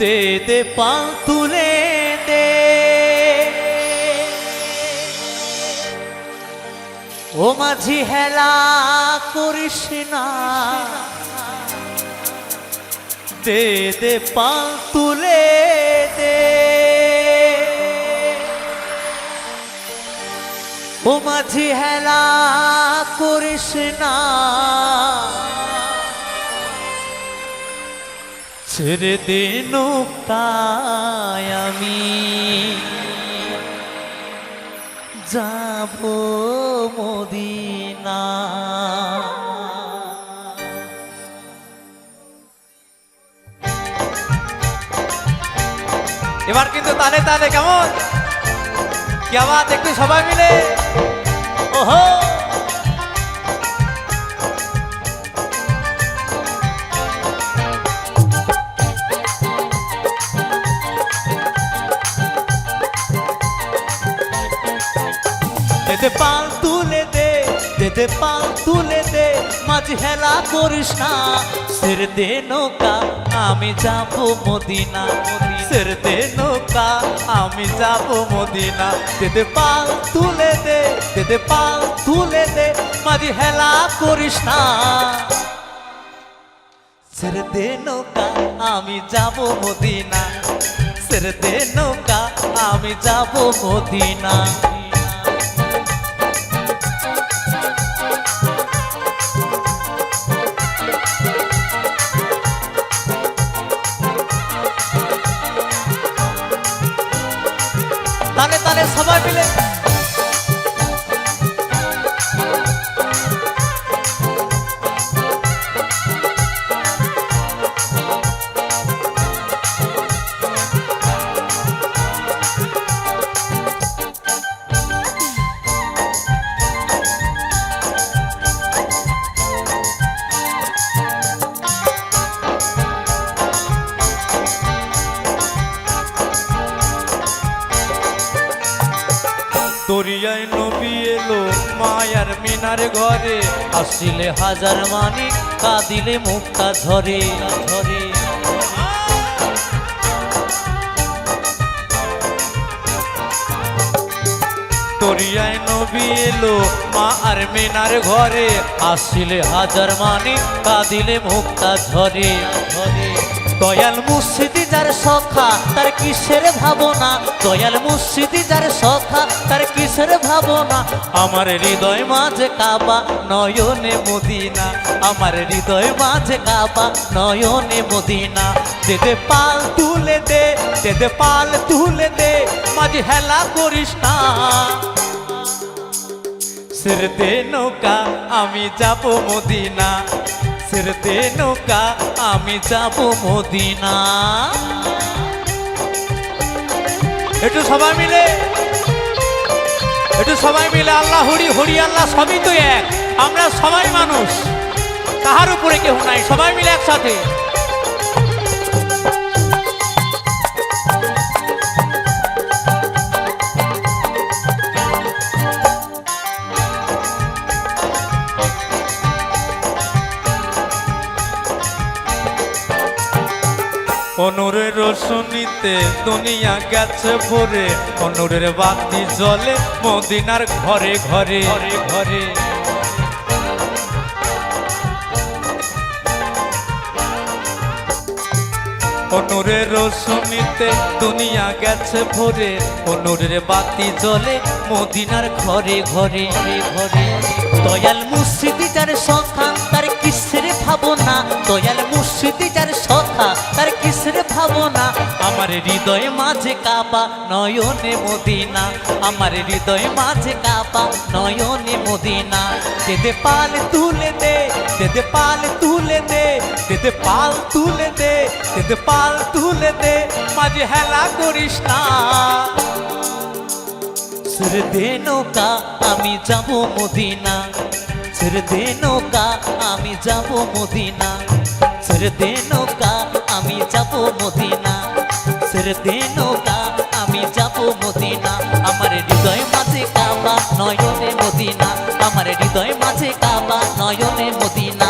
দে দে, পা তুলে দে। ও মাঝি হেলা করিস না। দে দে, পা তুলে দে। ও মাঝি হেলা করিস না। ছেড়ে দে নৌকায় আমি। যাব মদিনা এবার কিন্তু তালে তালে কেমন? কি আবার একটু সবাই মিলে। ওহো! দেদে পাল তুলে দে দেদে পাল তুলে দে, মাঝ হেলা করিস না। সের দে নৌকা, আমি যাব মদিনা। সের দে নৌকা, আমি যাব মদিনা। দেদে পাল তুলে দে দেদে পাল তুলে দে, মাঝ হেলা করিস না। সের দে নৌকা, আমি যাব মদিনা। সের দে নৌকা, আমি যাব মদিনা। তালে তালে সবাই মিলে দরিয়ায় নবী এলো মায়ার মিনার ঘরে। আসিলে হাজার মানি কাঁদিলে মুক্তা ঝরে। ঝরে দরিয়ায় নবী এলো মা আর মিনার ঘরে। আসিলে হাজার মানি কাঁদিলে মুক্তা ঝরে ঝরে। দয়াল মুর্শিদি যার সখা, তার কিসের ভাবনা? দয়াল মুর্শিদি যার সখা, তার কিসের ভাবনা? আমার হৃদয় মাঝে কাবা, নয়নে মদিনা। আমার হৃদয় মাঝে কাবা, নয়নে মদিনা। দে দে পাল তুলে দে দে দে পাল তুলে দে, মাঝে হেলা করিস না। সের দে নৌকা, আমি যাব মদিনা। দে নৌকা, আমি যাব মদিনা। একটু সবাই মিলে, একটু সবাই মিলে আল্লাহ হরি হরি আল্লাহ সবই তো এক। আমরা সবাই মানুষ তাহার উপরে কেউ নাই, সবাই মিলে একসাথে। অনুরের রসুনিতে দুনিয়া গেছে ভরে অনুরের বাতি জলে মদিনার ঘরে ঘরে। ঘরে ঘরে। অনুরের রোশনীতে দুনিয়া গেছে ভরে অনুরের বাতি জলে মদিনার ঘরে ঘরে ঘরে দয়াল মুর্শিদি যার সখা তার কিসের ভাবনা? দয়াল মুর্শিদি যার সখা তার কিসের ভাবনা? আমার হৃদয় মাঝে কাবা নয়নে মদিনা। আমার হৃদয় মাঝে কাবা নয়নে মদিনা। দেদে পাল তুলে দে দেদে পাল তুলে দে দেদে পাল তুলে দে দেদে পাল তুলে দে, মাঝে হেলা করিস না। ছেড়ে দে নৌকা, আমি যাব মদিনা। ছেড়ে দে নৌকা, আমি যাব মদিনা। ছেড়ে দে নৌকা, আমি যাব মদিনা। ছেড়ে দে নৌকা, আমি যাব মদিনা। আমার হৃদয় মাঝে কাবা, নয়নে মদিনা। আমার হৃদয় মাঝে কাবা, নয়নে মদিনা।